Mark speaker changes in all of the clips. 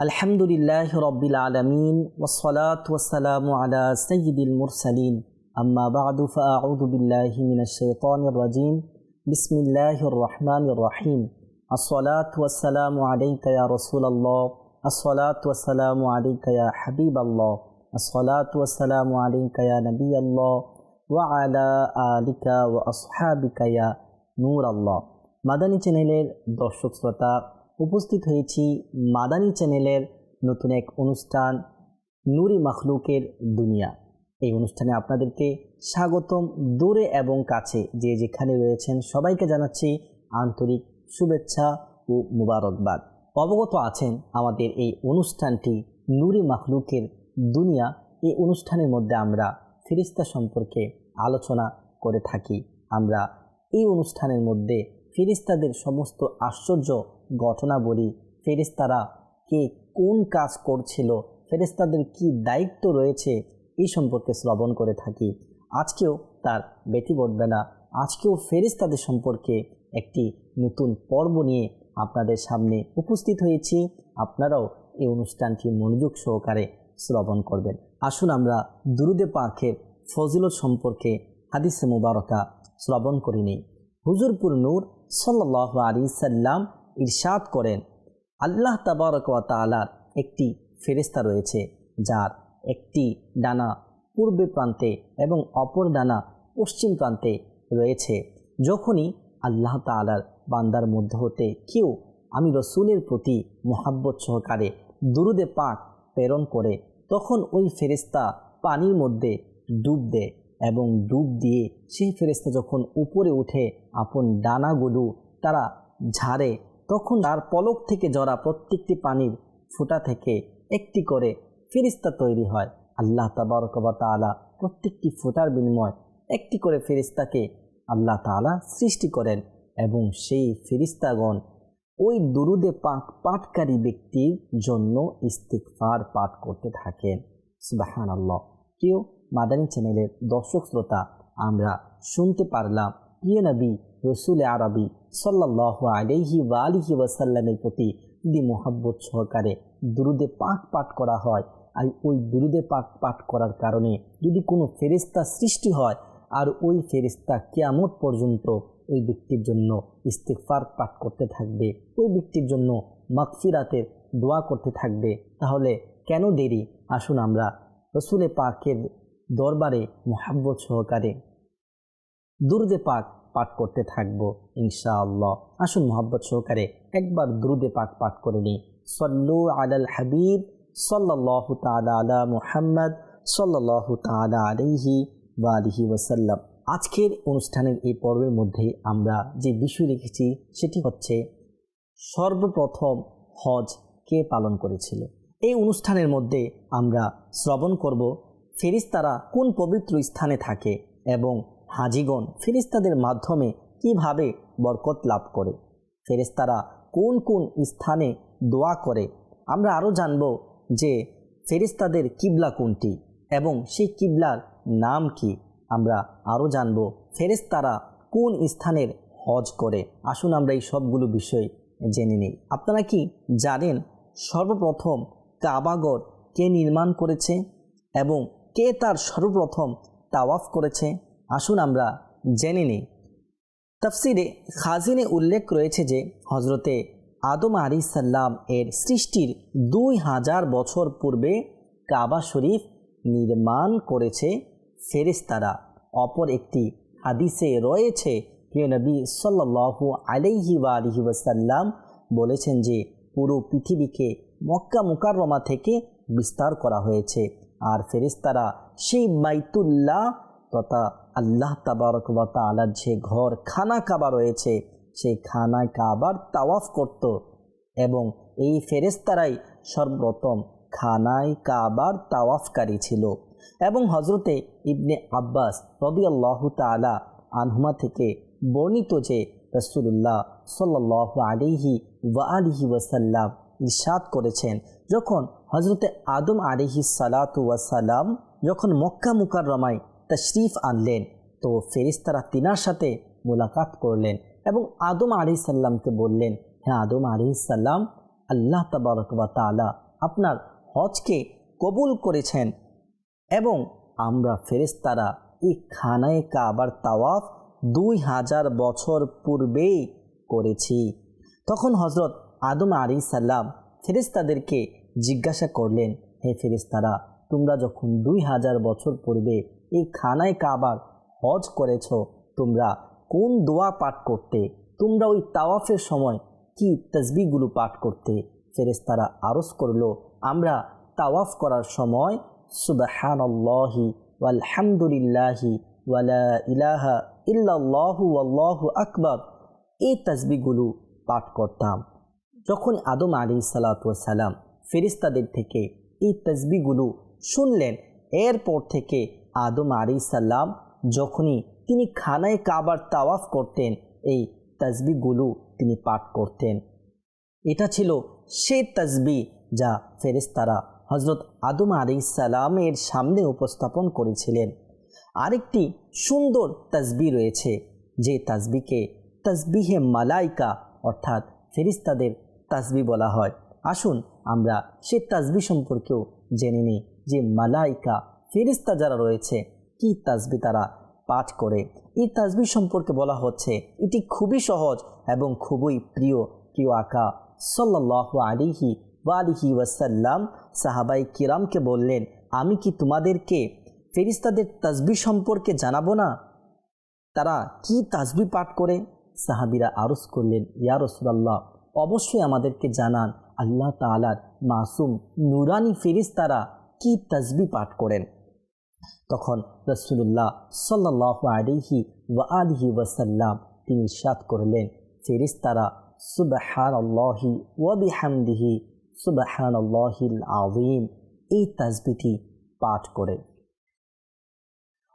Speaker 1: الحمد لله رب العالمين والصلاة والسلام على سيد المرسلين أما بعد فأعوذ بالله من الشيطان الرجيم بسم الله الرحمن الرحيم الصلاة والسلام عليك يا رسول الله الصلاة والسلام عليك يا حبيب الله الصلاة والسلام عليك يا نبي الله وعلى آلك وأصحابك يا নূর আল্লাহ মাদানী চ্যানেলের দর্শক শ্রোতা উপস্থিত হয়েছি মাদানী চ্যানেলের নতুন এক অনুষ্ঠান, নুরি মখলুকের দুনিয়া। এই অনুষ্ঠানে আপনাদেরকে স্বাগতম দূরে এবং কাছে, যে যেখানে রয়েছেন সবাইকে জানাচ্ছি আন্তরিক শুভেচ্ছা ও মুবারকবাদ। অবগত আছেন আমাদের এই অনুষ্ঠানটি নুরি মখলুকের দুনিয়া। এই অনুষ্ঠানের মধ্যে আমরা ফিরিস্তা সম্পর্কে আলোচনা করে থাকি। আমরা এই অনুষ্ঠানের মধ্যে ফিরিস্তাদের সমস্ত আশ্চর্য ঘটনা বলি। ফেরিস্তারা কে কোন কাজ করছিল ফেরিস্তাদের কি দায়িত্ব রয়েছে, এই সম্পর্কে শ্রবণ করে থাকি। আজকেও তার ব্যতি ঘটবে না। আজকেও ফেরিস্তাদের সম্পর্কে একটি নতুন পর্ব নিয়ে আপনাদের সামনে উপস্থিত হয়েছি। আপনারাও এই অনুষ্ঠানটি মনোযোগ সহকারে শ্রবণ করবেন। আসুন আমরা দুরুদে পাখের ফজিলত সম্পর্কে হাদিসে মুবারকা শ্রবণ করিনি হুজুরপুর নূর সাল্লাহ আলী সাল্লাম ইরশাদ করেন। আল্লাহ তাবারক তালার একটি ফেরিস্তা রয়েছে, যার একটি ডানা পূর্বে প্রান্তে এবং অপর ডানা পশ্চিম প্রান্তে রয়েছে। যখনই আল্লাহ তালার বান্দার মধ্য হতে কেউ আমি রসুলের প্রতি মোহাব্বত সহকারে দুরুদে পাক প্রেরণ করে, তখন ওই ফেরিস্তা পানির মধ্যে ডুব দেয় এবং ডুব দিয়ে সেই ফেরিস্তা যখন উপরে উঠে, আপন ডানাগুলো তারা ঝাড়ে তখন তার পলক থেকে জরা প্রত্যেকটি পানির ফুটা থেকে একটি করে ফেরিস্তা তৈরি হয়। আল্লাহ তাবারকবা তালা প্রত্যেকটি ফুটার বিনিময় একটি করে ফেরিস্তাকে আল্লাহ তালা সৃষ্টি করেন এবং সেই ফেরিস্তাগণ ওই দুরুদে পাক পাঠকারী ব্যক্তির জন্য ইস্তিকফার পাঠ করতে থাকেন। সুবাহান আল্লাহ কেউ মাদানী চ্যানেলের দর্শক শ্রোতা, আমরা শুনতে পারলাম প্রিয় নবী রসুল আরবি সাল্লাহ আলহি বা আলিহি ওয়াসাল্লামের প্রতি যদি মোহাব্বত সহকারে দুরুদে পাক পাঠ করা হয়, আর ওই দুরুদে পাক পাঠ করার কারণে যদি কোনো ফেরিস্তা সৃষ্টি হয়, আর ওই ফেরিস্তা কেয়ামত পর্যন্ত ওই ব্যক্তির জন্য ইস্তেকফার পাঠ করতে থাকবে, ওই ব্যক্তির জন্য মাকফিরাতের দোয়া করতে থাকবে, তাহলে কেন দেরি? আসুন আমরা রসুলে পাকের দরবারে মোহাব্বত সহকারে। দুরুদে পাক পাঠ করতে থাকব, ইনশাআল্লাহ। আসুন মোহাব্বত সহকারে একবার দুরুদে পাক পাঠ করে নিই। সল্লু আলাল হাবিব সাল্লাহ তালা আলা মুহাম্মদ সাল্লাহ তালা আলহি বা আলহি ওসাল্লাম আজকের অনুষ্ঠানের এই পর্বের মধ্যে আমরা যে বিষয় রেখেছি, সেটি হচ্ছে সর্বপ্রথম হজ কে পালন করেছিল। এই অনুষ্ঠানের মধ্যে আমরা শ্রবণ করব ফেরিস্তারা কোন পবিত্র স্থানে থাকে এবং হাজিগণ ফেরিস্তাদের মাধ্যমে কীভাবে বরকত লাভ করে? ফেরিস্তারা কোন কোন স্থানে দোয়া করে? আমরা আরও জানব যে ফেরিস্তাদের কিবলা কোনটি এবং সেই কিবলার নাম কি। আমরা আরও জানব ফেরেস্তারা কোন স্থানের হজ করে। আসুন আমরা এই সবগুলো বিষয় জেনে নিই। আপনারা কি জানেন সর্বপ্রথম কাবাগর কে নির্মাণ করেছে এবং কে তার সর্বপ্রথম তাওয়াফ করেছে? আসুন আমরা জেনে নিই। তফসিরে খাজিনে উল্লেখ রয়েছে যে হজরতে আদম আলী সাল্লাম এর সৃষ্টির দুই হাজার বছর পূর্বে কাবা শরীফ নির্মাণ করেছে ফেরিস্তারা অপর একটি হাদিসে রয়েছে প্রিয় নবী সাল্লাহু আলাইহি বা আলহি ওয়াসাল্লাম বলেছেন যে, পুরো পৃথিবীকে মক্কা মুকাররমা থেকে বিস্তার করা হয়েছে। আর ফেরিস্তারা সেই বাইতুল্লাহ তথা আল্লাহ তাবারক আলার যে ঘর খানা কাবা রয়েছে, সেই খানা কাবার তাওয়াফ করত এবং এই ফেরেস্তারাই সর্বপ্রথম খানায় কাবার তাওয়াফকারী ছিল। এবং হজরতে ইবনে আব্বাস রবি আল্লাহ তালা আনহুমা থেকে বর্ণিত যে রসুল্লাহ সাল্লাহ আলিহি ওয়া আলিহি ওয়াসাল্লাম ইরশাদ করেছেন, যখন হজরতে আদম আলিহি সালাতু ওয়াসাল্লাম যখন মক্কা মুকার রমায় তশরিফ আনলেন। তো ফেরিস্তারা তিনার সাথে মোলাকাত করলেন এবং আদম আলি সাল্লামকে বললেন হ্যাঁ আদম আলি সাল্লাম আল্লাহ তাবারক বা তালা আপনার হজকে কবুল করেছেন এবং আমরা ফেরেস্তারা এই খানায় কাবার তাওয়াফ দুই হাজার বছর পূর্বেই করেছি। তখন হজরত আদম আলী সাল্লাম ফেরেস্তাদেরকে জিজ্ঞাসা করলেন, হে ফেরেস্তারা তোমরা যখন দুই হাজার বছর পূর্বে এই খানায় কাবার হজ করেছ? তোমরা কোন দোয়া পাঠ করতে? তোমরা ওই তাওয়াফের সময় কি তসবিগুলো পাঠ করতে? ফেরেস্তারা আরজ করল, আমরা তাওয়াফ করার সময় সুবাহানল্লাহি আলহামদুলিল্লাহি ওয়ালা ইলাহা ইল্লাল্লাহু আল্লাহু আকবর এই তসবিগুলো পাঠ করতাম। যখন আদম আলী সালাতাম ফেরিস্তাদের থেকে এই তসবিগুলো শুনলেন, এরপর থেকে আদম আলী সাল্লাম যখনই তিনি খানায় কাবার তাওয়াফ করতেন, এই তসবিগুলো তিনি পাঠ করতেন। এটা ছিল সে তসবি যা ফেরেস্তারা হজরত আদম আলী সালামের সামনে উপস্থাপন করেছিলেন। আরেকটি সুন্দর তসবি রয়েছে, যে তসবিকে তসবিহে মালাইকা অর্থাৎ ফেরিস্তাদের তাসবি বলা হয়। আসুন আমরা সে তাসবি সম্পর্কেও জেনে নিই, যে মালাইকা ফেরিস্তা যারা রয়েছে, কি তাসবি তারা পাঠ করে? এই তাসবি সম্পর্কে বলা হচ্ছে, এটি খুবই সহজ এবং খুবই প্রিয় প্রিয় আঁকা। সাল্লাহ আলিহি ওয়ালিহি ওয়াসাল্লাম সাহাবাই কিরামকে বললেন, আমি কি তোমাদেরকে ফেরিস্তাদের তাসবি সম্পর্কে জানাব না? তারা কি তাসবি পাঠ করে? সাহাবিরা আরজ করলেন, ইয়া রসুলাল্লাহ, অবশ্যই আমাদেরকে জানান, আল্লাহ তালার মাসুম, নুরানি ফেরিস্তারা কি তাসবি পাঠ করেন? তখন রসুল্লাহ সাল্লাহ আলিহি ওয়া আলিহি ওয়াসাল্লাম তিনি সাত করলেন ফেরিস্তারা সুবাহান আল্লাহি ওয়াবিহামদিহি সুবাহান আল্লাহিল আউিম এই তাসবিটি পাঠ করে।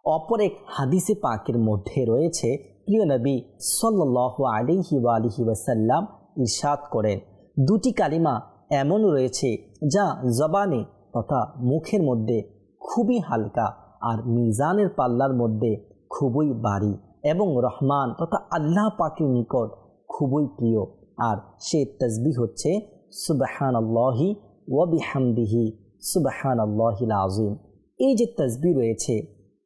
Speaker 1: অপর এক হাদিসে পাকের মধ্যে রয়েছে, প্রিয় নবী সাল্লাহ আলিহি আলিহি ওয়াসাল্লাম ইরশাদ করেন। দুটি কালিমা এমন রয়েছে যা জবানে তথা মুখের মধ্যে খুবই হালকা আর মিজানের পাল্লার মধ্যে খুবই বাড়ি এবং রহমান তথা আল্লাহ পাকের নিকট খুবই প্রিয়। আর সে তসবি হচ্ছে সুবাহান আল্লাহি ওয়াবিহামদিহি সুবাহান আল্লাহিল আজিম এই যে তসবি রয়েছে,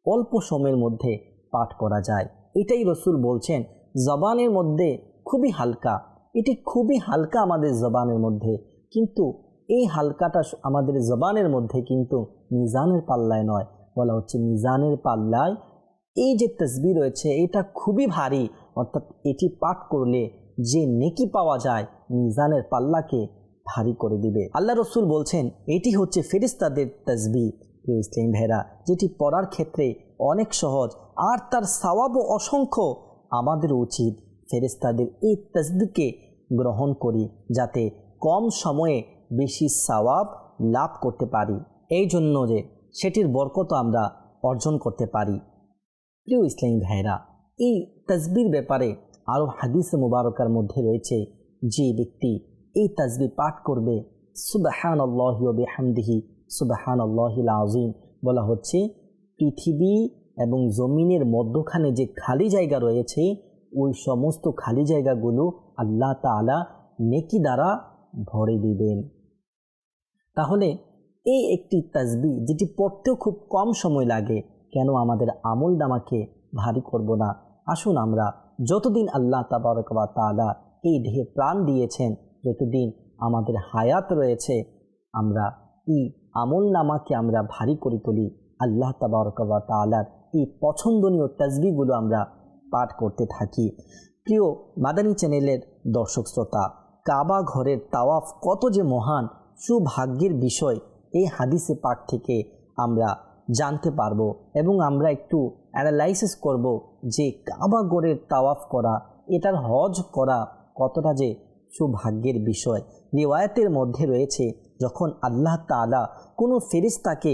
Speaker 1: অল্প সময়ের মধ্যে পাঠ করা যায়। এটাই রসুল বলছেন, জবানের মধ্যে খুবই হালকা। এটি খুবই হালকা আমাদের জবানের মধ্যে। কিন্তু এই হালকাটা আমাদের জবানের মধ্যে কিন্তু মিজানের পাল্লায় নয়, বলা হচ্ছে মিজানের পাল্লায়। এই যে তসবি রয়েছে, এটা খুবই ভারী, অর্থাৎ এটি পাঠ করলে যে নেকি পাওয়া যায়, মিজানের পাল্লাকে ভারী করে দিবে। আল্লাহ রসুল বলছেন, এটি হচ্ছে ফেরিস্তাদের তসবি ইসলাম ভেরা যেটি পড়ার ক্ষেত্রে অনেক সহজ, আর তার সওয়াবও অসংখ্য। আমাদের উচিত ফেরিস্তাদের এই তসবিকে গ্রহণ করি, যাতে কম সময়ে বেশি সওয়াব লাভ করতে পারি। এই জন্য যে সেটির বরকত আমরা অর্জন করতে পারি। প্রিয় ইসলামী ভাইরা এই তসবির ব্যাপারে আরও হাদিস মুবারকার মধ্যে রয়েছে যে ব্যক্তি এই তসবি পাঠ করবে সুবাহান আল্লাহি হামদিহি সুবাহান আল্লাহিল আজিম বলা হচ্ছে, পৃথিবী এবং জমিনের মধ্যখানে যে খালি জায়গা রয়েছে, ওই সমস্ত খালি জায়গাগুলো আল্লাহ তালা নেকি দ্বারা ভরে দিবেন। তাহলে এই একটি তাজবি যেটি পড়তেও খুব কম সময় লাগে, কেন আমাদের আমল নামাকে ভারী করব না? আসুন আমরা যতদিন আল্লাহ তাবারকবা তালা এই দেহে প্রাণ দিয়েছেন, যতদিন আমাদের হায়াত রয়েছে, আমরা এই আমল নামাকে আমরা ভারী করে তুলি, আল্লাহ তাবারকবা তালার এই পছন্দনীয় তাজবিগুলো আমরা পাঠ করতে থাকি। প্রিয় মাদানী চ্যানেলের দর্শক শ্রোতা, কাবা ঘরের তাওয়াফ কত যে মহান সুভাগ্যের বিষয় এই হাদিসে পাঠ থেকে আমরা জানতে পারব এবং আমরা একটু অ্যানালাইসিস করব যে কাবা গড়ের তাওয়াফ করা, এটার হজ করা কতটা যে সুভাগ্যের বিষয়। রিওয়ায়তের মধ্যে রয়েছে, যখন আল্লাহ তালা কোনো ফেরিস্তাকে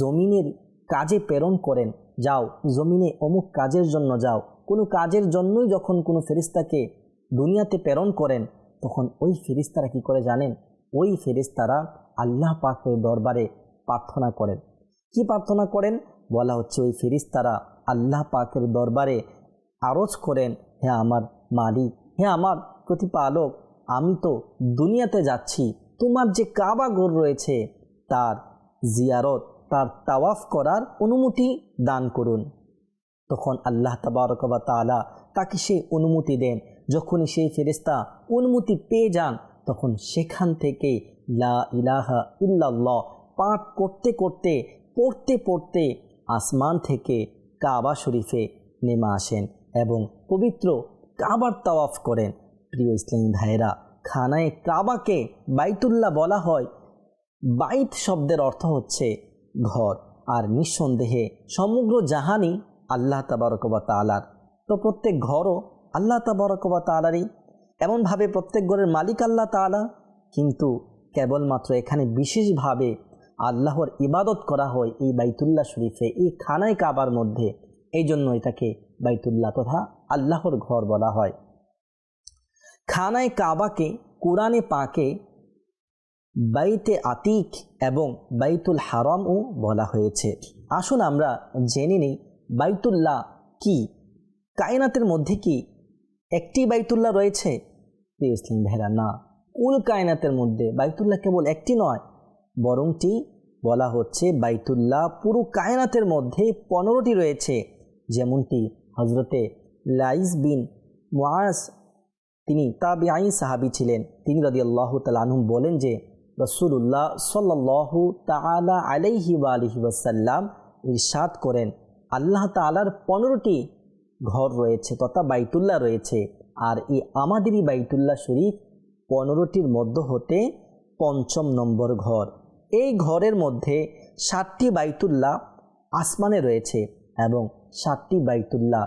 Speaker 1: জমিনের কাজে প্রেরণ করেন, যাও জমিনে অমুক কাজের জন্য যাও, কোনো কাজের জন্যই যখন কোনো ফেরিস্তাকে দুনিয়াতে প্রেরণ করেন, তখন ওই ফেরিস্তারা কি করে জানেন? ওই ফেরিস্তারা আল্লাহ পাকের দরবারে প্রার্থনা করেন। কি প্রার্থনা করেন? বলা হচ্ছে ওই ফেরিস্তারা আল্লাহ পাকের দরবারে আরজ করেন হ্যাঁ আমার মালিক হ্যাঁ আমার প্রতিপালক, আমি তো দুনিয়াতে যাচ্ছি, তোমার যে কাবা ঘর রয়েছে, তার জিয়ারত, তার তাওয়াফ করার অনুমতি দান করুন। তখন আল্লাহ তাবারকবা তালা তাকে সেই অনুমতি দেন। যখনই সেই ফেরেস্তা অনুমতি পেয়ে যান তখন সেখান থেকে লা ইলাহা ইল্লাল্লাহ পাঠ করতে করতে, পড়তে পড়তে আসমান থেকে কাবা শরীফে নেমে আসেন এবং পবিত্র কাবার তাওয়াফ করেন। প্রিয় ইসলামী ভাইয়েরা, খানায় কাবাকে বাইতুল্লাহ বলা হয়। বাইত শব্দের অর্থ হচ্ছে ঘর। আর নিঃসন্দেহে সমগ্র জাহানই আল্লাহ তাবারকবা তালার তো প্রত্যেক ঘরও আল্লাহ তাবারকবা তালারই এমনভাবে প্রত্যেক ঘরের মালিক আল্লাহ তালা কিন্তু কেবলমাত্র এখানে বিশেষভাবে আল্লাহর ইবাদত করা হয় এই বাইতুল্লাহ শরীফে, এই খানায় কাবার মধ্যে। এই জন্য এটাকে বাইতুল্লাহ তথা আল্লাহর ঘর বলা হয়। খানায় কাবাকে, কোরআনে পাকে বাইতে আতিক এবং বাইতুল হারামও বলা হয়েছে। আসুন আমরা জেনে নিই বাইতুল্লাহ কি, কায়নাতের মধ্যে কি একটি বাইতুল্লাহ রয়েছে? প্রিয় ইসলিম ভেরা না। কুল কায়নাতের মধ্যে বাইতুল্লাহ কেবল একটি নয়, বরংটি বলা হচ্ছে বাইতুল্লাহ পুরো কায়নাতের মধ্যে পনেরোটি রয়েছে। যেমনটি হজরতে লাইস বিন মুআস তিনি তাবি আইন সাহাবি ছিলেন। তিনি রদি আল্লাহ তালাহুম বলেন যে রসুল্লাহ সাল্লাহু তালা আলাইহি বা আলহি ওয়াসাল্লাম ইরশাদ করেন, আল্লাহ তালার পনেরোটি ঘর রয়েছে তথা বাইতুল্লাহ রয়েছে। আর এই আমাদেরই বাইতুল্লাহ শরীফ পনেরোটির মধ্য হতে পঞ্চম নম্বর ঘর। এই ঘরের মধ্যে সাতটি বাইতুল্লাহ আসমানে রয়েছে এবং সাতটি বাইতুল্লাহ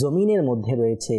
Speaker 1: জমিনের মধ্যে রয়েছে।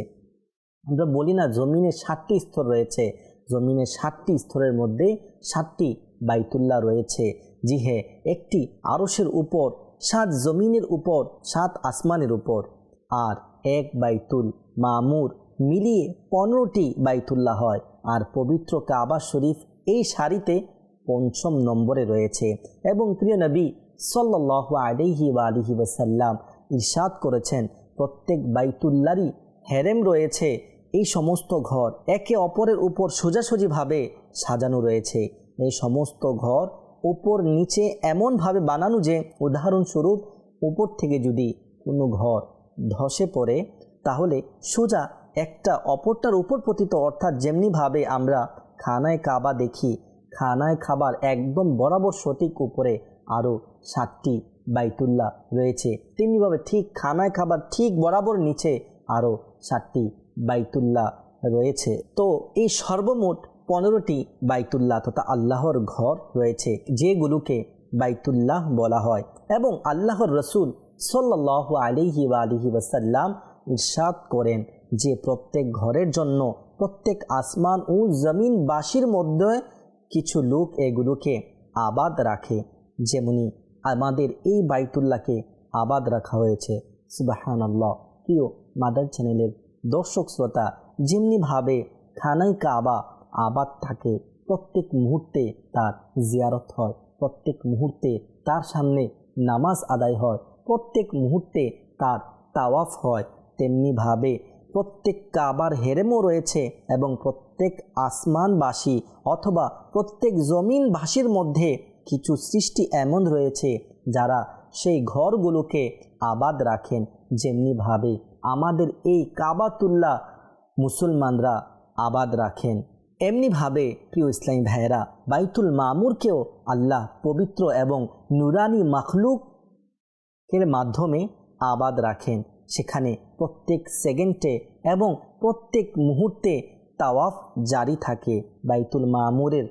Speaker 1: আমরা বলি না জমিনে সাতটি স্তর রয়েছে, জমিনে সাতটি স্তরের মধ্যে সাতটি বাইতুল্লাহ রয়েছে। জি হ্যাঁ একটি আরসের উপর, সাত জমিনের উপর, সাত আসমানের উপর। আর এক বাইতুল মামুর মিলিয়ে পনেরোটি বাইতুল্লাহ হয়। আর পবিত্র কাবা শরীফ এই সারিতে পঞ্চম নম্বরে রয়েছে। এবং প্রিয় নবী সাল্লাহ আলিহি বা আলিহি ওসাল্লাম ইরশাদ করেছেন, প্রত্যেক বাইতুল্লারই হেরেম রয়েছে। এই সমস্ত ঘর একে অপরের উপর সোজাসুজিভাবে সাজানো রয়েছে। এই সমস্ত ঘর উপর নিচে এমনভাবে বানানো যে, উদাহরণস্বরূপ উপর থেকে যদি কোনো ঘর ধসে পড়ে, তাহলে সোজা একটা অপরটার উপর পতিত, অর্থাৎ যেমনিভাবে আমরা খানায় কাবা দেখি, খানায় খাবার একদম বরাবর সঠিক উপরে আরও সাতটি বাইতুল্লাহ রয়েছে। তেমনিভাবে ঠিক খানায় খাবার ঠিক বরাবর নিচে আরও সাতটি বাইতুল্লাহ রয়েছে। তো এই সর্বমোট পনেরোটি বাইতুল্লাহ তথা আল্লাহর ঘর রয়েছে, যেগুলোকে বাইতুল্লাহ বলা হয়। এবং আল্লাহর রসুল সাল্লাহ আলিহি বা আলিহি ওয়াসাল্লাম ইরশাদ করেন। যে প্রত্যেক ঘরের জন্য প্রত্যেক আসমান ও জমিন জমিনবাসীর মধ্যে কিছু লোক এগুলোকে আবাদ রাখে। যেমনি আমাদের এই বাইতুল্লাহকে আবাদ রাখা হয়েছে। সুবাহান আল্লাহ প্রিয় মাদার চ্যানেলের দর্শক শ্রোতা যেমনিভাবে খানাই কাবা আবাদ থাকে, প্রত্যেক মুহূর্তে তার জিয়ারত হয়, প্রত্যেক মুহূর্তে তার সামনে নামাজ আদায় হয়, প্রত্যেক মুহূর্তে তার তাওয়াফ হয় তেমনিভাবে প্রত্যেক কাবার হেরেমও রয়েছে এবং প্রত্যেক আসমানবাসী অথবা প্রত্যেক জমিনবাসীর মধ্যে কিছু সৃষ্টি এমন রয়েছে যারা সেই ঘরগুলোকে আবাদ রাখেন যেমনিভাবে আমাদের এই কাবাতুল্লাহ মুসলমানরা আবাদ রাখেন। এমনিভাবে, প্রিয় ইসলামী ভাইয়েরা, বাইতুল মামুরকেও আল্লাহ পবিত্র এবং নুরানি মাখলুকের মাধ্যমে আবাদ রাখেন। সেখানে প্রত্যেক সেকেন্ডে এবং প্রত্যেক মুহূর্তে তাওয়াফ জারি থাকে বাইতুল মামুরের।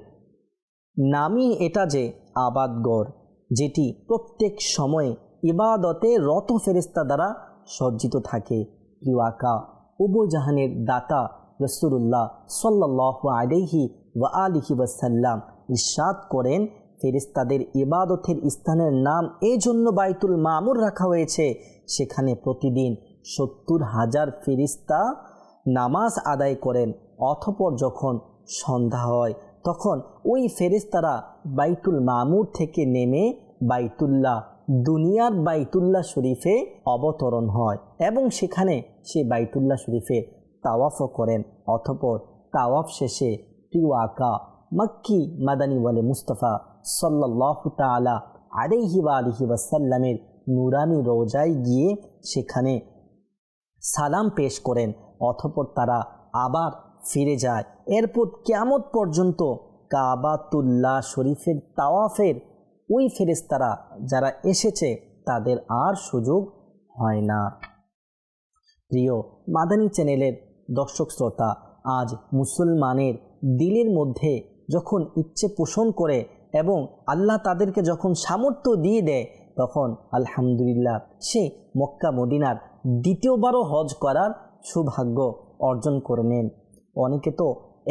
Speaker 1: নামই এটা যে আবাদগড় যেটি প্রত্যেক সময়ে ইবাদতে রত ফেরিস্তা দ্বারা সজ্জিত থাকে। প্রিয় আকা উবজাহানের দাতা রসুল্লাহ সাল্লাহ আলহি ওয়া আলিহি ওয়াসাল্লাম ইরশাদ করেন ফেরিস্তাদের ইবাদতের স্থানের নাম এই জন্য বাইতুল মামুর রাখা হয়েছে। সেখানে প্রতিদিন সত্তর হাজার ফেরিস্তা নামাজ আদায় করেন, অথপর যখন সন্ধ্যা হয়, তখন ওই ফেরিস্তারা বাইতুল মামুর থেকে নেমে বাইতুল্লাহ, দুনিয়ার বাইতুল্লাহ শরীফে অবতরণ হয় এবং সেখানে সে বাইতুল্লাহ শরীফে তাওয়াফও করেন, অথপর তাওয়াফ শেষে প্রিয় আকা মক্কি মাদানী ওয়ালে মুস্তফা সাল্লাহ তালা আলাইহি বা আলিহি নুরানি রোজায় গিয়ে সেখানে সালাম পেশ করেন অথপর তারা আবার ফিরে যায়। এরপর কেমত পর্যন্ত কাবাতুল্লাহ শরীফের তাওয়াফের ওই ফেরেস্তারা যারা এসেছে, তাদের আর সুযোগ হয় না। প্রিয় মাদানী চ্যানেলের দর্শক শ্রোতা, আজ মুসলমানের দিলের মধ্যে যখন ইচ্ছে পোষণ করে এবং আল্লাহ তাদেরকে যখন সামর্থ্য দিয়ে দেয়, তখন আলহামদুলিল্লাহ সে মক্কা মদিনার দ্বিতীয়বারও হজ করার সৌভাগ্য অর্জন করে নেন। অনেকে তো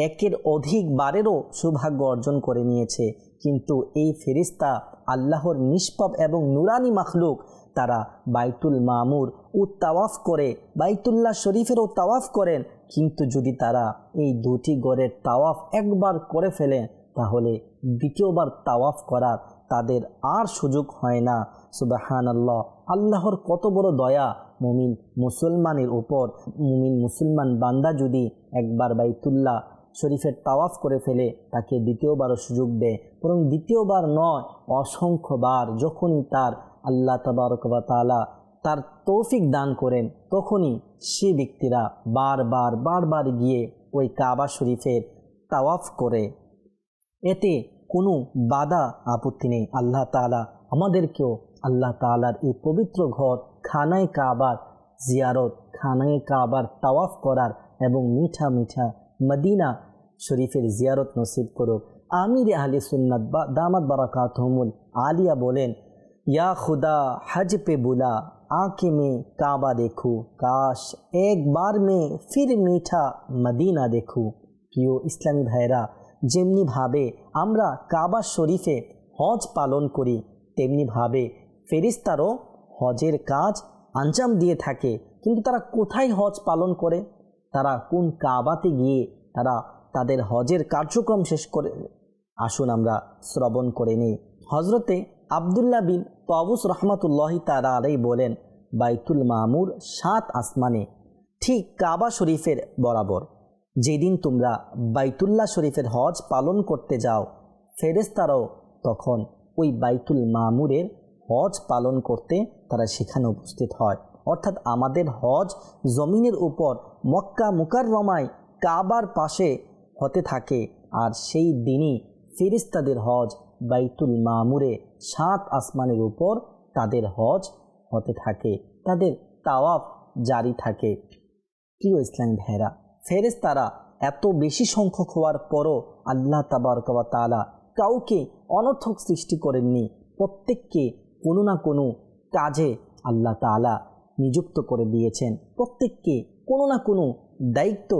Speaker 1: একের অধিক বারেরও সৌভাগ্য অর্জন করে নিয়েছে, কিন্তু এই ফেরিস্তা আল্লাহর নিষ্পাপ এবং নুরানি মাখলুক, তারা বাইতুল মামুর ও তাওয়াফ করে, বাইতুল্লাহ শরীফেরও তাওয়াফ করেন, কিন্তু যদি তারা এই দুটি গড়ের তাওয়াফ একবার করে ফেলেন তাহলে দ্বিতীয়বার তাওয়াফ করার তাদের আর সুযোগ হয় না। সুবাহান আল্লাহ আল্লাহর কত বড় দয়া মুমিন মুসলমানের উপর, মুমিন মুসলমান বান্দা যদি একবার বাইতুল্লাহ শরীফের তাওয়াফ করে ফেলে, তাকে দ্বিতীয়বারও সুযোগ দেয়। বরং দ্বিতীয়বার নয়, অসংখ্যবার যখনই তার আল্লাহ তবরকবা তালা তার তৌফিক দান করেন, তখনই সে ব্যক্তিরা বারবার বারবার গিয়ে ওই কাবা শরীফের তাওয়াফ করে। এতে কোনো বাধা আপত্তি নেই। আল্লাহ তালা আমাদেরকেও আল্লাহ তালার এই পবিত্র ঘর খানায় কাবার জিয়ারত খানায় কাবার তাওয়াফ করার এবং মিঠা মিঠা মদিনা শরীফের জিয়ারত নসিব করুক আমির আহলে সুন্নত বা দামাত বারাকাতহমুল আলিয়া বলেন या खुदा हज पे बुला आंखें में काबा देखूं काश एक बार में फिर मीठা মদিনা দেখু প্রিয় ইসলামী ভাইরা যেমনিভাবে আমরা কাবা শরীফে হজ পালন করি তেমনিভাবে ফেরিস্তারও হজের কাজ আঞ্জাম দিয়ে থাকে, কিন্তু তারা কোথায় হজ পালন করে? তারা কোন কাবাতে গিয়ে তারা তাদের হজের কার্যক্রম শেষ করে? আসুন আমরা শ্রবণ করে নিই। হজরতে আবদুল্লাহ বিন তবুস রহমতুল্লাহ তারা আলাই বলেন, বাইতুল মামুর সাত আসমানে, ঠিক কাবা শরীফের বরাবর। যেদিন তোমরা বাইতুল্লাহ শরীফের হজ পালন করতে যাও ফেরেস্তারাও তখন ওই বাইতুল মামুরের হজ পালন করতে তারা সেখানে উপস্থিত হয়। অর্থাৎ আমাদের হজ জমিনের উপর মক্কা মুকাররমায় কাবার পাশে হতে থাকে। আর সেই দিনই ফেরিস্তাদের হজ বাইতুল মামুরে সাত আসমানের উপর তাদের হজ হতে থাকে। তাদের তাওয়াফ জারি থাকে। প্রিয় ইসলাম ভাইরা ফেরেস তারা এত বেশি সংখ্যক হওয়ার পরও আল্লাহ তাবারকবা তালা কাউকে অনর্থক সৃষ্টি করেননি। প্রত্যেককে কোনো না কোনো কাজে আল্লাহ তালা নিযুক্ত করে দিয়েছেন। প্রত্যেককে কোনো না কোনো দায়িত্ব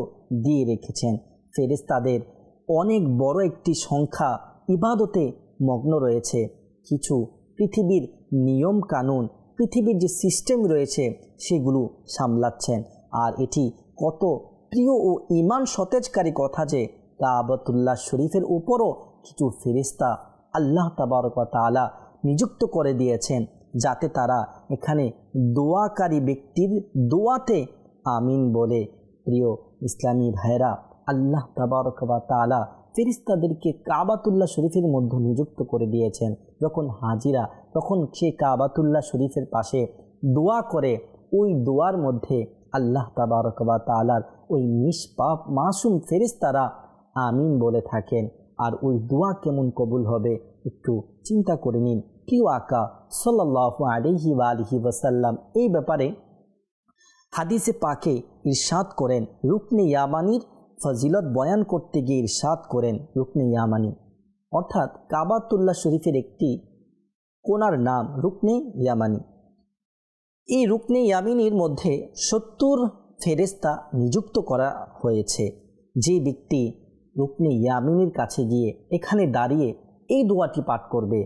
Speaker 1: দিয়ে রেখেছেন। ফেরেস্তাদের অনেক বড় একটি সংখ্যা ইবাদতে মগ্ন রয়েছে। কিছু পৃথিবীর নিয়ম কানুন পৃথিবীর যে সিস্টেম রয়েছে, সেগুলো সামলাচ্ছেন। আর এটি কত প্রিয় ও ইমান সতেজকারী কথা যে কাবতুল্লাহ শরীফের উপরও কিছু ফেরিস্তা আল্লাহ তাবারক তালা নিযুক্ত করে দিয়েছেন যাতে তারা এখানে দোয়াকারী ব্যক্তির দোয়াতে আমিন বলে। প্রিয় ইসলামী ভাইরা আল্লাহ তাবারক তালা ফেরিস্তাদেরকে কাবাতুল্লাহ শরীফের মধ্যে নিযুক্ত করে দিয়েছেন। যখন হাজিরা তখন সে কাবাতুল্লাহ শরীফের পাশে দোয়া করে, ওই দোয়ার মধ্যে আল্লাহ তাবারকবা তালার ওই নিষ্পাপ, মাসুম ফেরিস্তারা আমিন বলে থাকেন। আর ওই দোয়া কেমন কবুল হবে? একটু চিন্তা করে নিন। প্রিয় আকা সাল্লাহ আলিহি আলহি ওয়াসাল্লাম, এই ব্যাপারে হাদিসে পাকে ইরশাদ করেন। রুকনে ইয়ামানির ফজিলত বয়ান করতে গিয়ে ইরশাদ করেন রুকনে ইয়ামানি। অর্থাৎ কাবাতুল্লাহ শরীফের একটি কোনার নাম রুকনে ইয়ামানি। এই রুকনে ইয়ামিনীর মধ্যে সত্তর ফেরেস্তা নিযুক্ত করা হয়েছে। যে ব্যক্তি রুকনে ইয়ামিনীর কাছে গিয়ে এখানে দাঁড়িয়ে এই দোয়াটি পাঠ করবে।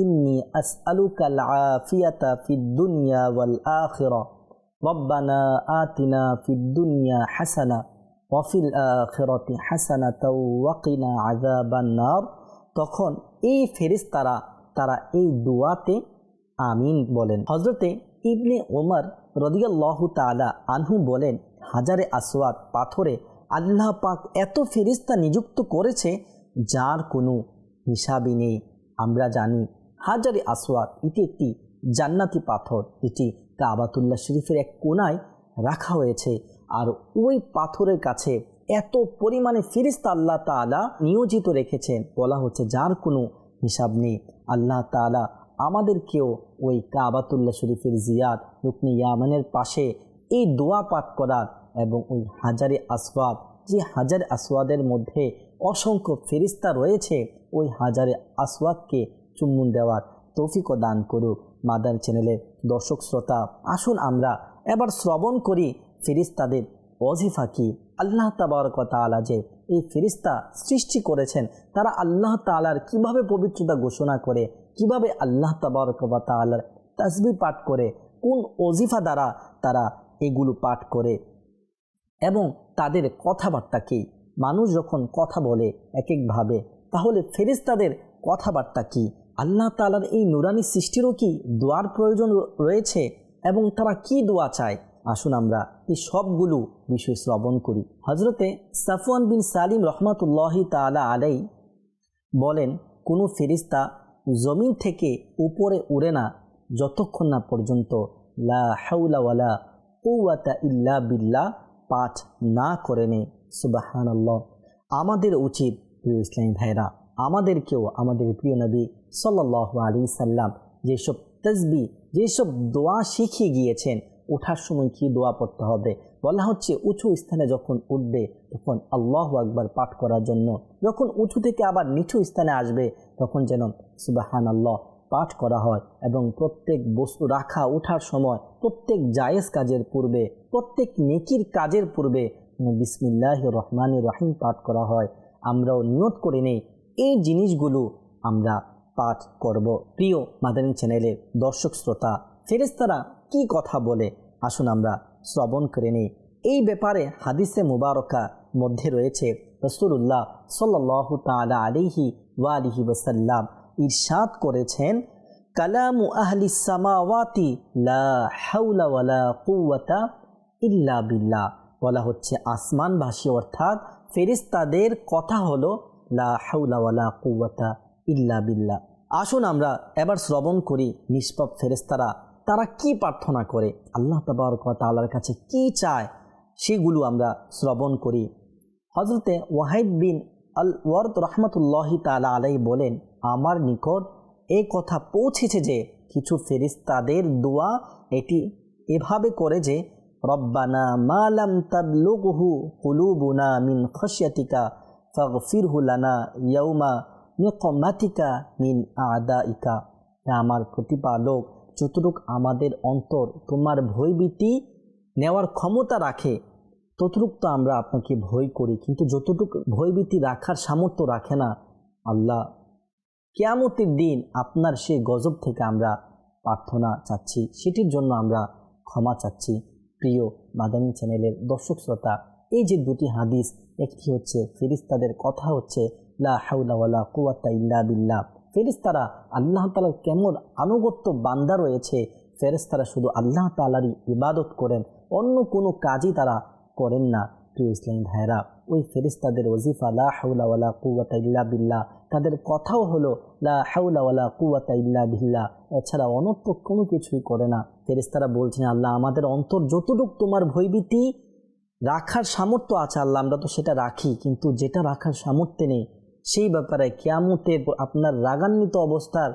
Speaker 1: ইন্নি হাসানা ওয়াফিল নার। তখন এই ফেরেশতারা, তারা এই দোয়াতে আমিন বলেন। হজরতে ইবনে ওমর রদিয়াল্লাহু তালা আনহু বলেন, হাজারে আসওয়াদ পাথরে আল্লাহ পাক এত ফেরিস্তা নিযুক্ত করেছে যার কোনো হিসাবই নেই। আমরা জানি হাজারে আসওয়াদ, এটি একটি জান্নাতি পাথর এটি কাবাতুল্লাহ শরীফের এক কোনায় রাখা হয়েছে। আর ওই পাথরের কাছে এত পরিমাণে ফিরিস্তা আল্লাহ তালা নিয়োজিত রেখেছেন, বলা হচ্ছে যার কোনো হিসাব নেই। আল্লাহ তালা আমাদেরকেও ওই কাবাতুল্লাহ শরীফের জিয়াদ, রুকনি ইয়ামানের পাশে এই দোয়া পাঠ করার এবং ওই হাজারে আসওয়াদ, যে হাজার আসওয়াদের মধ্যে অসংখ্য ফেরিস্তা রয়েছে। ওই হাজারে আসওয়াদকে চুম্বন দেওয়ার তৌফিকও দান করুক। মাদার চ্যানেলের দর্শক শ্রোতা, আসুন আমরা এবার শ্রবণ করি ফেরিস্তাদের অজিফা কি। আল্লাহ তাবারক তালা যে এই ফেরিস্তা সৃষ্টি করেছেন, তারা আল্লাহ তালার কীভাবে পবিত্রতা ঘোষণা করে, কীভাবে আল্লাহ তাবারক তালার তাসবি পাঠ করে, কোন অজিফা দ্বারা তারা এগুলো পাঠ করে এবং তাদের কথাবার্তা কি। মানুষ যখন কথা বলে এক একভাবে তাহলে ফেরিস্তাদের কথাবার্তা কি? আল্লাহ তালার এই নুরানি সৃষ্টিরও কি দোয়ার প্রয়োজন রয়েছে? এবং তারা কি দোয়া চায়? আসুন আমরা এই সবগুলো বিষয় শ্রবণ করি। হজরতে সাফওয়ান বিন সালিম রহমাতুল্লাহি তালা আলাই বলেন, কোনো ফেরিস্তা জমিন থেকে উপরে উড়ে না যতক্ষণ না পর্যন্ত লা হাউলা ওয়ালা ইল্লা বিল্লা পাঠ না করে নে সুবাহান আমাদের উচিত, প্রিয় ইসলামী ভাইরা আমাদেরকেও আমাদের প্রিয় নবী সাল্লাহ আলী সাল্লাম যেসব তসবি যেসব দোয়া শিখিয়ে গিয়েছেন, ওঠার সময় কি দোয়া পড়তে হবে? বলা হচ্ছে, উঁচু স্থানে যখন উঠবে, তখন আল্লাহ আকবার পাঠ করার জন্য। যখন উঁচু থেকে আবার নিচু স্থানে আসবে, তখন যেন সুবাহান আল্লাহ পাঠ করা হয় এবং প্রত্যেক বস্তু রাখা, ওঠার সময় প্রত্যেক জায়েজ কাজের পূর্বে, প্রত্যেক নেকির কাজের পূর্বে বিসমিল্লাহ রহমান রহিম পাঠ করা হয়, আমরাও নিয়ত করে নেই। এই জিনিসগুলো আমরা পাঠ করব। প্রিয় মাদানী চ্যানেলের দর্শক, শ্রোতা ফেরেস্তারা কি কথা বলে? আসুন আমরা শ্রবণ করে নিই। এই ব্যাপারে হাদিসে মুবারকা মধ্যে রয়েছে রসুল্লাহ সাল্লাহ তালা আলিহি ওয়ালিহি ওসাল্লাম ইরশাদ করেছেন, কালামু আহলি সামাওয়াতি লা হাউলা ওয়ালা কুওয়াতা ইল্লা বিল্লাহ। বলা হচ্ছে আসমানভাষী অর্থাৎ ফেরিস্তাদের কথা হলো, লা ওয়ালা ইল্লা বিল্লাহ। আসুন আমরা এবার শ্রবণ করি নিষ্পাপ ফেরেস্তারা তারা কি প্রার্থনা করে? আল্লাহ তাবারক তাআলার কাছে কি চায়? সেগুলো আমরা শ্রবণ করি। হজরতে ওয়াহিদ বিন আল ওয়ার্দ রহমতুল্লাহি তালা আলাই বলেন, আমার নিকট এই কথা পৌঁছেছে যে, কিছু ফেরিস্তাদের দোয়া এটি এভাবে করে যে রব্বানা মালাম তাবলুগহু কুলুবুনা মিন খসিয়াতিকা ফাগফিরহু লানা ইয়াউমা মিকমাতিকা মিন আদাইকা। আমার প্রতিপালক, যতটুক আমাদের অন্তর তোমার ভয়ভীতি নেওয়ার ক্ষমতা রাখে, ততটুক তো আমরা আপনাকে ভয় করি। কিন্তু যতটুকু ভয়ভীতি রাখার সামর্থ্য রাখে না, আল্লাহ কেয়ামতের দিন আপনার সেই গজব থেকে আমরা প্রার্থনা চাচ্ছি। সেটির জন্য আমরা ক্ষমা চাচ্ছি। প্রিয় মাদানী চ্যানেলের দর্শক শ্রোতা, এই যে দুটি হাদিস, একটি হচ্ছে ফেরিস্তাদের কথা হচ্ছে, লা হাউলাওয়ালা কুয়াত্তা ইল্লা বিল্লাহ। ফেরিস্তারা আল্লাহ তালার কেমন আনুগত্য বান্দা রয়েছে ফেরেস্তারা শুধু আল্লাহ তালারই ইবাদত করেন, অন্য কোনো কাজই তারা করেন না। প্রিয় ইসলামী ভাইরা ওই ফেরিস্তাদের ওজিফা, লা হাউলাওয়ালা কুয়াতা ইল্লা বিল্লাহ তাদের কথাও হলো, লা হাউলা ওয়ালা কুয়াতা ইল্লা বিল্লাহ। এছাড়া অনর্থ কোনো কিছুই করে না। ফেরিস্তারা বলছেন, আল্লাহ আমাদের অন্তর যতটুক তোমার ভয়ভীতি রাখার সামর্থ্য আছে, আল্লাহ আমরা তো সেটা রাখি। কিন্তু যেটা রাখার সামর্থ্য নেই, সেই ব্যাপারে কেয়ামতের আপনার রাগান্বিত অবস্থার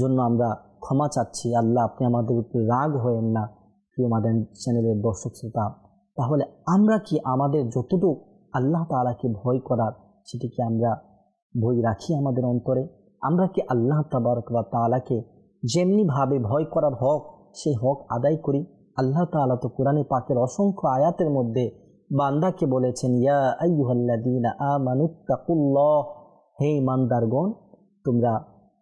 Speaker 1: জন্য আমরা ক্ষমা চাচ্ছি। আল্লাহ, আপনি আমাদের উপরে রাগ হয়েন না, প্রিয় মাদান চ্যানেলের দর্শক শ্রোতা। তাহলে আমরা কি আমাদের যতটুকু আল্লাহ তালাকে ভয় করার সেটি কি আমরা ভয় রাখি আমাদের অন্তরে। আমরা কি আল্লাহ তাবারক বা তালাকে যেমনিভাবে ভয় করার হক, সেই হক আদায় করি? আল্লাহ তালা তো কোরআনে পাকের অসংখ্য আয়াতের মধ্যে বান্দাকে বলেছেন, ইয়া আইয়ুহাল্লাদিনা আমানুত্তাকুল্লাহ। হে ইমানদারগণ, তোমরা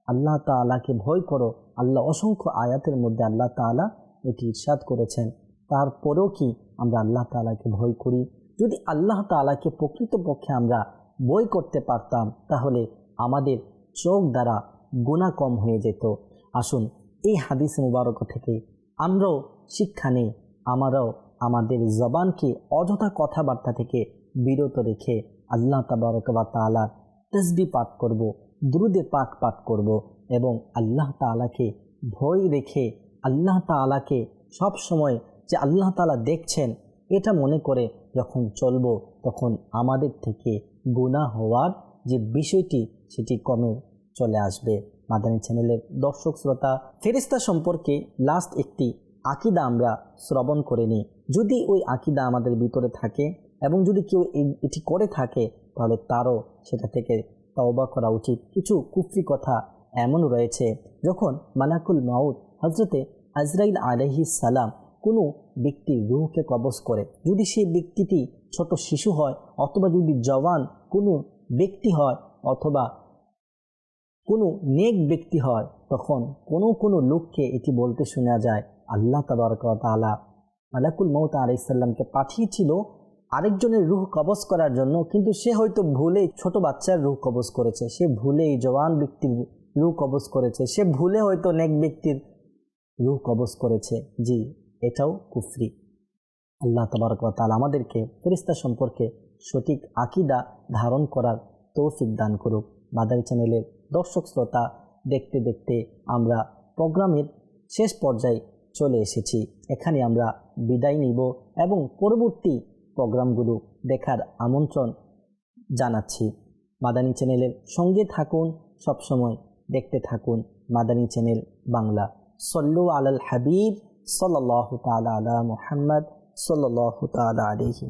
Speaker 1: আল্লাহ তালাকে ভয় করো। আল্লাহ অসংখ্য আয়াতের মধ্যে আল্লাহ তালা এটি ইরশাদ করেছেন। তারপরেও কি আমরা আল্লাহ তালাকে ভয় করি? যদি আল্লাহ তালাকে প্রকৃতপক্ষে আমরা বই করতে পারতাম, তাহলে আমাদের চোখ দ্বারা গুণা কম হয়ে যেত। আসুন, এই হাদিস মুবারক থেকে আমরাও শিক্ষা নেই, আমরাও আমাদের জবানকে অযথা কথাবার্তা থেকে বিরত রেখে আল্লাহ তাবারকবা তালার তসবি পাঠ করব, দ্রুদে পাক পাঠ করব এবং আল্লাহ তালাকে ভয় রেখে, আল্লাহ তালাকে সব সময় যে আল্লাহ তালা দেখছেন, এটা মনে করে যখন চলবো, তখন আমাদের থেকে গুণা হওয়ার যে বিষয়টি, সেটি কমে চলে আসবে। মাদানী চ্যানেলের দর্শক, শ্রোতা ফেরিস্তা সম্পর্কে লাস্ট একটি আকিদা আমরা শ্রবণ করে নিই। যদি ওই আকিদা আমাদের ভিতরে থাকে এবং যদি কেউ এটি করে থাকে, তাহলে তারও সেটা থেকে তওবা করা উচিত। কিছু কুফরি কথা এমন রয়েছে, যখন মালাকুল মাউদ হজরতে আজরাইল আলহি সালাম কোনো ব্যক্তির রুহকে কবজ করে। যদি সেই ব্যক্তিটি ছোট শিশু হয় অথবা যদি জওয়ান কোনো ব্যক্তি হয় অথবা কোনো নেক ব্যক্তি হয়, তখন কোনো কোনো লোককে এটি বলতে শোনা যায়, আল্লাহ তালা মালাকুল মৌত আলাইসাল্লামকে পাঠিয়েছিল আরেকজনের রুহ কবজ করার জন্য, কিন্তু সে হয়তো ভুলে ছোট বাচ্চার রুহ কবজ করেছে, সে ভুলে জওয়ান ব্যক্তির রুহ কবজ করেছে, সে ভুলে হয়তো নেক ব্যক্তির রুহ কবজ করেছে। জি এটাও কুফরি। আল্লাহ তাল আমাদেরকে ফেরিস্তা সম্পর্কে সঠিক আকিদা ধারণ করার তৌফিক দান করুক। মাদারি চ্যানেলের দর্শক শ্রোতা, দেখতে দেখতে আমরা প্রোগ্রামের শেষ পর্যায়ে চলে এসেছি। এখানে আমরা বিদায় নিব এবং পরবর্তী প্রোগ্রামগুলো দেখার আমন্ত্রণ জানাচ্ছি। মাদানী চ্যানেলের সঙ্গে থাকুন, সবসময় দেখতে থাকুন মাদানী চ্যানেল বাংলা। সল্লু আলাল হাবিব। সাল্লাহ তালা আলা মুহাম্মদ সাল্লাহ তালা আলহি